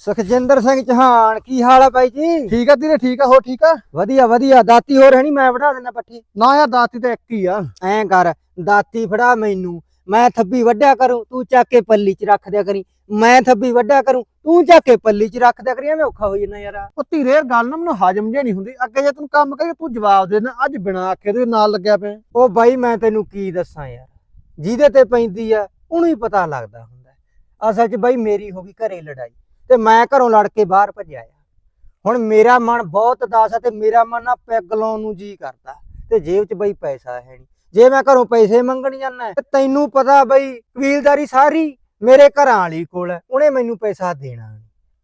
ਸੁਖਜਿੰਦਰ ਸਿੰਘ ਚੌਹਾਨ ਕੀ ਹਾਲ ਆ ਬਾਈ ਜੀ? ਠੀਕ ਆ ਤੇਰੇ ਠੀਕ ਆ ਹੋ ਠੀਕ ਆ? ਵਧੀਆ ਵਧੀਆ ਦਾਤੀ ਹੋਰ ਹੈ ਨਹੀਂ ਮੈਂ ਵੜਾ ਦਿੰਦਾ ਪੱਠੀ। ਨਾ ਯਾਰ ਦਾਤੀ ਤੇ ਇੱਕ ਹੀ ਆ। ਐਂ ਕਰ ਦਾਤੀ ਫੜਾ ਮੈਨੂੰ ਮੈਂ ਥੱਬੀ ਵੱਡਿਆ ਕਰੂੰ ਤੂੰ ਚੱਕ ਕੇ ਪੱਲੀ 'ਚ ਰੱਖ ਦਿਆ ਕਰੀ। ਮੈਂ ਥੱਬੀ ਵੱਡਿਆ ਕਰੂੰ ਤੂੰ ਚੱਕ ਕੇ ਪੱਲੀ 'ਚ ਰੱਖ ਦਿਆ ਕਰੀ ਐਵੇਂ ਔਖਾ ਹੋ ਜਾਂਦਾ ਯਾਰ। ਉਹ ਧੀਰੇ ਗੱਲ ਨਾ ਮੈਨੂੰ ਹਜਮ ਜੇ ਨਹੀਂ ਹੁੰਦੀ। ਅੱਗੇ ਜੇ ਤੈਨੂੰ ਕੰਮ ਕਹੇ ਤੂੰ ਜਵਾਬ ਦੇ ਦੇਣਾ ਅੱਜ ਬਿਨਾ ਆਖੇ ਦੇ ਨਾਲ ਲੱਗਿਆ ਪਿਆ। ਉਹ ਬਾਈ ਮੈਂ ਤੈਨੂੰ ਕੀ ਦੱਸਾਂ ਯਾਰ ਜਿਹਦੇ ਤੇ ਪੈਂਦੀ ਆ ਉਹਨੂੰ ਹੀ ਪਤਾ ਲੱਗਦਾ ਹੁੰਦਾ। ਅਸਲ 'ਚ ਬਾਈ ਮੇਰੀ ਹੋ ਗਈ ਘਰੇ ਲੜਾਈ। ਤੇ ਮੈਂ ਘਰੋਂ ਲੜ ਕੇ ਬਾਹਰ ਭੱਜਿਆ ਆ ਹੁਣ ਮੇਰਾ ਮਨ ਬਹੁਤ ਉਦਾਸ ਆ ਤੇ ਮੇਰਾ ਮਨ ਨਾ ਪੈਗ ਲਾਉਣ ਨੂੰ ਜੀ ਕਰਦਾ ਤੇ ਜੇਬ 'ਚ ਬਾਈ ਪੈਸਾ ਹੈ ਨਹੀਂ। ਜੇ ਮੈਂ ਘਰੋਂ ਪੈਸੇ ਮੰਗਣ ਜਾਂਦਾ ਤੇ ਤੈਨੂੰ ਪਤਾ ਬਾਈ ਕਬੀਲਦਾਰੀ ਸਾਰੀ ਮੇਰੇ ਘਰਾਂ ਵਾਲੀ ਕੋਲ ਹੈ ਉਹਨੇ ਮੈਨੂੰ ਪੈਸਾ ਦੇਣਾ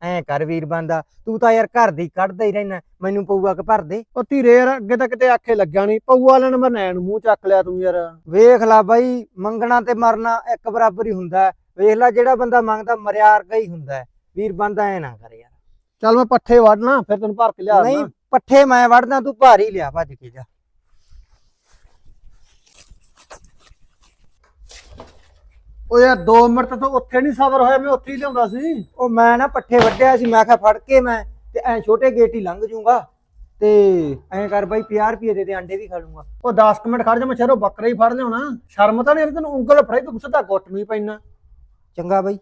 ਐਂ ਕਰ ਵੀਰ ਬੰਦਾ ਤੂੰ ਤਾਂ ਯਾਰ ਘਰ ਦੀ ਕੱਢਦਾ ਹੀ ਰਹਿਣਾ ਮੈਨੂੰ ਪਊਗਾ ਕਿ ਭਰ ਦੇ। ਉਹ ਧੀਰੇ ਯਾਰ ਅੱਗੇ ਤਾਂ ਕਿਤੇ ਆਖੇ ਲੱਗਿਆ ਨਹੀਂ ਪਊ ਵਾਲਿਆਂ ਨੇ ਮੈਂ ਨੈਣ ਮੂੰਹ ਚੱਕ ਲਿਆ ਤੂੰ ਯਾਰ। ਵੇਖ ਲੈ ਬਾਈ ਮੰਗਣਾ ਤੇ ਮਰਨਾ ਇੱਕ ਬਰਾਬਰ ਹੀ ਹੁੰਦਾ। ਵੇਖ ਲੈ ਜਿਹੜਾ ਬੰਦਾ ਮੰਗਦਾ ਮਰਿਆ ਵਰਗਾ ਹੀ ਹੁੰਦਾ। ਵੀਰ ਬੰਦਾ ਐ ਨਾ ਕਰ ਯਾਰ। ਚੱਲ ਮੈਂ ਪੱਠੇ ਵੱਢਣਾ ਫਿਰ ਤੈਨੂੰ ਭਰ ਕੇ ਲਿਆ ਨਹੀਂ। ਪੱਠੇ ਮੈਂ ਵੜਦਾ ਤੂੰ ਭਾਰੀ ਲਿਆ ਭੱਜ ਕੇ ਜਾ। ਉਹ ਯਾਰ 2 ਮਿੰਟ ਤੋਂ ਉੱਥੇ ਨਹੀਂ ਸਬਰ ਹੋਇਆ ਮੈਂ ਉੱਥੇ ਹੀ ਲਿਆਉਂਦਾ ਸੀ। ਉਹ ਮੈਂ ਨਾ ਪੱਠੇ ਵੱਢਿਆ ਸੀ ਮੈਂ ਕਿਹਾ ਫੜ ਕੇ ਮੈਂ ਤੇ ਐ ਛੋਟੇ ਗੇਟ ਹੀ ਲੰਘ ਜੂੰਗਾ। ਤੇ ਐਂ ਕਰ ਬਾਈ 50 ਰੁਪਏ ਦੇ ਦੇ ਅੰਡੇ ਵੀ ਖਾ ਲੂੰਗਾ। ਉਹ 10 ਕੁ ਮਿੰਟ ਖੜ ਜਾ ਮੈਂ ਸ਼ਹਿਰੋਂ ਬੱਕਰਾ ਹੀ ਫੜ ਲਿਆਉਣਾ ਸ਼ਰਮ ਤਾਂ ਨਹੀਂ ਤੈਨੂੰ ਉਂਗਲ ਫੜਾਈ ਤੂੰ ਸਿੱਧਾ ਗੁੱਟ ਨਹੀਂ ਪੈਣਾ ਚੰਗਾ ਬਾਈ।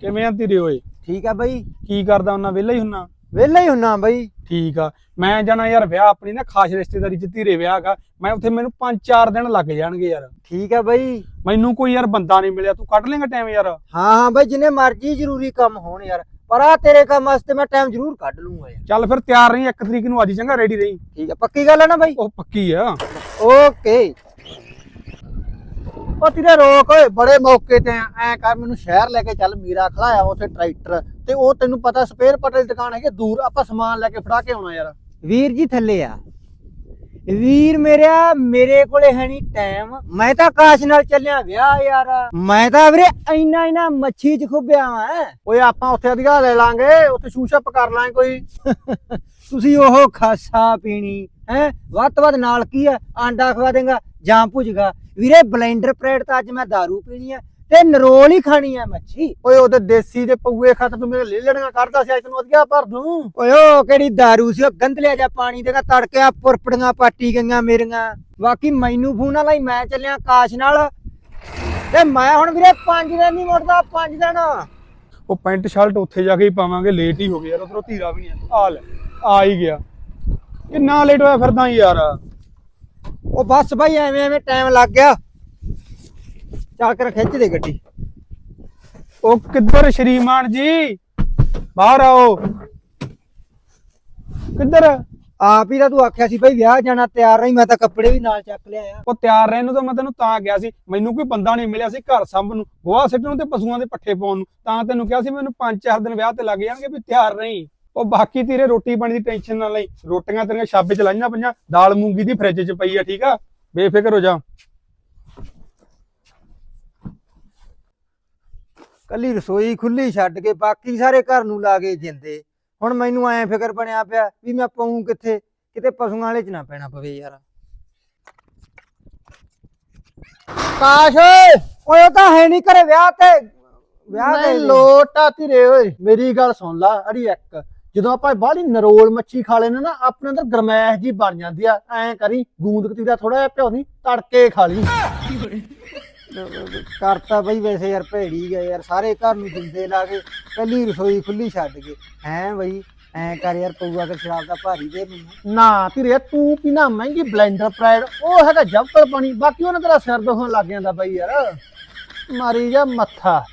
ਕਿਵੇਂ ਆ ਤੇਰੇ ਓਏ? ਠੀਕ ਆ ਬਾਈ। ਕੀ ਕਰਦਾ ਹੁੰਨਾ ਵਿਹਲਾ ਹੀ ਹੁੰਨਾ ਵਿਹਲਾ ਹੀ ਹੁੰਨਾ ਬਾਈ। ਠੀਕ ਆ। ਮੈਂ ਜਾਣਾ ਯਾਰ ਵਿਆਹ ਆਪਣੀ ਨਾ ਖਾਸ ਰਿਸ਼ਤੇਦਾਰੀ ਚ ਧੀਰੇ ਵਿਆਹ ਗਾ। ਮੈਂ ਉੱਥੇ ਮੈਨੂੰ 5-4 ਦਿਨ ਲੱਗ ਜਾਣਗੇ ਯਾਰ। ਠੀਕ ਆ ਬਾਈ। ਮੈਨੂੰ ਕੋਈ ਯਾਰ ਬੰਦਾ ਨਹੀਂ ਮਿਲਿਆ। ਤੂੰ ਕੱਢ ਲੇਗਾ ਟਾਈਮ ਯਾਰ। ਹਾਂ ਹਾਂ ਬਾਈ ਜਿੰਨੇ ਮਰਜ਼ੀ ਜ਼ਰੂਰੀ ਕੰਮ ਹੋਣ ਯਾਰ। ਪਰ ਆ ਤੇਰੇ ਕੰਮ ਵਾਸਤੇ ਮੈਂ ਟਾਈਮ ਜ਼ਰੂਰ ਕੱਢ ਲੂੰਗਾ ਯਾਰ। ਚੱਲ ਫਿਰ ਤਿਆਰ ਰਹੀ ਇੱਕ ਤਰੀਕ ਨੂੰ ਅੱਜ ਚੰਗਾ ਰੈਡੀ ਰਹੀ। ਠੀਕ ਆ ਪੱਕੀ ਗੱਲ ਹੈ ਨਾ ਬਾਈ? ਉਹ ਪੱਕੀ ਆ। ਓਕੇ। ਉਹ ਤੇਰੇ ਰੋਕ ਓਏ ਬੜੇ ਮੌਕੇ ਤੇ ਐ ਕਰ ਮੈਨੂੰ ਸ਼ਹਿਰ ਲੈ ਕੇ ਚੱਲ ਮੀਰਾ ਖਲਾਇਆ ਉੱਥੇ ਟਰੈਕਟਰ। ਤੇ ਉਹ ਤੈਨੂੰ ਪਤਾ ਸਪੇਅਰ ਪਟਲ ਦੀ ਦੁਕਾਨ ਹੈਗੀ ਦੂਰ। ਆਪਾਂ ਸਮਾਨ ਲੈ ਕੇ ਫੜਾ ਕੇ ਆਉਣਾ ਯਾਰ। ਵੀਰ ਜੀ ਥੱਲੇ ਆ। ਵੀਰ ਮੇਰਿਆ ਮੇਰੇ ਕੋਲੇ ਹੈ ਨਹੀਂ ਟਾਈਮ ਮੈਂ ਤਾਂ ਆਕਾਸ਼ ਨਾਲ ਚੱਲਿਆ ਵਿਆਹ ਯਾਰ। ਮੈਂ ਤਾਂ ਵੀਰੇ ਇੰਨਾ ਇੰਨਾ ਮੱਛੀ ਚ ਖੁੱਬਿਆ ਵਾਂ ਓਏ ਆਪਾਂ ਉੱਥੇ ਅਧਿਕਾਰ ਲੈ ਲਾਂਗੇ ਉੱਥੇ ਸ਼ੂਸ਼ਪ ਕਰ ਲਾਂਗੇ ਕੋਈ। ਤੁਸੀਂ ਉਹ ਖਾਸਾ ਪੀਣੀ ਹੈ। ਵੱਧ ਤੋਂ ਵੱਧ ਨਾਲ ਕੀ ਆ? ਆਂਡਾ ਖਵਾ ਦੇਗਾ ਜਾਂ ਭੁਜਗਾ। ਵੀਰੇ ਬਲੈਂਡਰ ਪ੍ਰੇਡ ਤਾਂ ਅੱਜ ਮੈਂ दारू ਪੀਣੀ ਆ ਤੇ ਨਰੋਲ ਹੀ ਖਾਣੀ ਆ ਮੱਛੀ ਓਏ ਉਹਦੇ ਦੇਸੀ ਦੇ ਪਊਏ ਖਾਤਰ ਤੂੰ ਮੇਰੇ ਲੈ ਲੜੀਆਂ ਕਰਦਾ ਸੀ ਅੱਜ ਤੈਨੂੰ ਅਧਿਕਾਰ ਭਰ ਦੂੰ ਓਏ ਉਹ ਕਿਹੜੀ दारू ਸੀ ਉਹ ਗੰਦਲਿਆ ਜਾ ਪਾਣੀ ਦੇਗਾ ਤੜਕਿਆ ਪੁਰਪੜੀਆਂ ਪਾਟੀ ਗਈਆਂ ਮੇਰੀਆਂ ਬਾਕੀ ਮੈਨੂੰ ਫੋਨ ਲਾਈ ਮੈਂ ਚੱਲਿਆ ਆਕਾਸ਼ ਨਾਲ ਤੇ ਮੈਂ ਹੁਣ ਵੀਰੇ 5 ਦਿਨ ਨਹੀਂ ਮੁੜਦਾ 5 ਦਿਨ ਉਹ ਪੈਂਟ ਸ਼ਰਟ ਉੱਥੇ ਜਾ ਕੇ ਹੀ ਪਾਵਾਂਗੇ ਲੇਟ ਹੀ ਹੋ ਗਿਆ ਯਾਰ ਉਧਰੋਂ ਧੀਰਾ ਵੀ ਨਹੀਂ ਆ ਲੈ ਆ ਹੀ ਗਿਆ ਕਿੰਨਾ ਲੇਟ ਹੋਇਆ ਫਿਰਦਾ ਯਾਰ ਉਹ ਬਸ ਬਾਈ ਐਵੇਂ ਐਵੇਂ ਟਾਈਮ ਲੱਗ ਗਿਆ। ਚੱਲ ਕਰ ਖਿੱਚ ਦੇ ਗੱਡੀ। ਉਹ ਕਿੱਧਰ ਸ਼੍ਰੀਮਾਨ ਜੀ? ਬਾਹਰ ਆਓ। ਕਿੱਧਰ? ਆਪ ਹੀ ਤਾਂ ਤੂੰ ਆਖਿਆ ਸੀ ਬਾਈ ਵਿਆਹ ਜਾਣਾ ਤਿਆਰ ਰਹੀ ਮੈਂ ਤਾਂ ਕੱਪੜੇ ਵੀ ਨਾਲ ਚੱਕ ਲਿਆ ਉਹ ਤਿਆਰ ਰਹਿਣ ਨੂੰ ਤਾਂ ਮੈਂ ਤੈਨੂੰ ਤਾਂ ਗਿਆ ਸੀ ਮੈਨੂੰ ਕੋਈ ਬੰਦਾ ਨਹੀਂ ਮਿਲਿਆ ਸੀ ਘਰ ਸੰਭ ਨੂੰ। ਗੋਹਾ ਸਿੱਟਣ ਨੂੰ ਤੇ ਪਸ਼ੂਆਂ ਦੇ ਪੱਠੇ ਪਾਉਣ ਨੂੰ। ਤਾਂ ਤੈਨੂੰ ਕਿਹਾ ਸੀ ਮੈਨੂੰ 5-4 ਦਿਨ ਵਿਆਹ ਤੇ ਲੱਗ ਜਾਣਗੇ ਵੀ ਤਿਆਰ ਰਹੀਂ। ਉਹ ਬਾਕੀ ਤੇਰੇ ਰੋਟੀ ਪਾਣੀ ਦੀ ਟੈਨਸ਼ਨ ਨਾ ਲਈ। ਰੋਟੀਆਂ ਤੇਰੀਆਂ ਛਾਬੇ ਚ ਲਾਈਆਂ ਪਈਆਂ ਦਾਲ ਮੂੰਗੀ ਦੀ ਫ੍ਰਿਜ 'ਚ ਪਈ ਆ ਠੀਕ ਆ? ਬੇਫਿਕਰ ਹੋ ਜਾ। ਕੱਲੀ ਰਸੋਈ ਖੁੱਲੀ ਛੱਡ ਕੇ ਬਾਕੀ ਸਾਰੇ ਘਰ ਨੂੰ ਲਾ ਕੇ ਜਿੰਦੇ। ਹੁਣ ਮੈਨੂੰ ਐ ਫਿਕਰ ਬਣਿਆ ਪਿਆ ਵੀ ਮੈਂ ਪਾਉਂ ਕਿੱਥੇ? ਕਿਤੇ ਪਸ਼ੂਆਂ ਵਾਲੇ ਚ ਨਾ ਪੈਣਾ ਪਵੇ ਯਾਰ। ਕਾਸ਼! ਓਏ ਉਹ ਤਾਂ ਹੈ ਨਹੀਂ ਘਰੇ ਵਿਆਹ ਤੇ। ਵਿਆਹ ਨਹੀਂ ਤੇ ਲੋਟ ਧੀਰੇ ਓਏ। ਮੇਰੀ ਗੱਲ ਸੁਣ ਲਾ ਅੜੀ ਇੱਕ। ਜਦੋਂ ਆਪਾਂ ਬਾਹਲੀ ਨਰੋਲ ਮੱਛੀ ਖਾ ਲੈਨੇ ਨਾ, ਆਪਣੇ ਅੰਦਰ ਗਰਮੈਸ਼ ਜੀ ਬਣ ਜਾਂਦੀ ਆ। ਐਂ ਕਰੀ, ਗੂੰਦ ਕਤੀਰਾ ਥੋੜਾ ਜਿਹਾ ਭਿਓ ਨਹੀਂ ਤੜਕੇ ਖਾ ਲਈ। ਕਰਤਾ ਬਈ ਵੈਸੇ ਯਾਰ ਭੇੜੀ ਗਏ ਯਾਰ, ਸਾਰੇ ਘਰ ਨੂੰ ਜਿੰਦੇ ਲਾ ਕੇ ਕੱਲੀ ਰਸੋਈ ਖੁੱਲੀ ਛੱਡ ਕੇ। ਹੈ ਬਈ, ਐ ਕਰ ਯਾਰ, ਪਊਆ ਕੇ ਸ਼ਰਾਬ ਦਾ ਭਾਰੀ ਦੇ ਮੈਨੂੰ। ਨਾ ਧੀਰੇ, ਤੂੰ ਪੀਣਾ ਮਹਿੰਗੀ ਬਲੈਂਡਰ ਪ੍ਰਾਈਡ ਉਹ ਹੈਗਾ ਜੱਪਲ ਪਾਣੀ, ਬਾਕੀ ਉਹਨਾਂ ਤੇਰਾ ਸਿਰ ਦੁਖਣ ਲੱਗ ਜਾਂਦਾ ਬਈ ਯਾਰ। ਮਾਰੀ ਜਾ ਮੱਥਾ।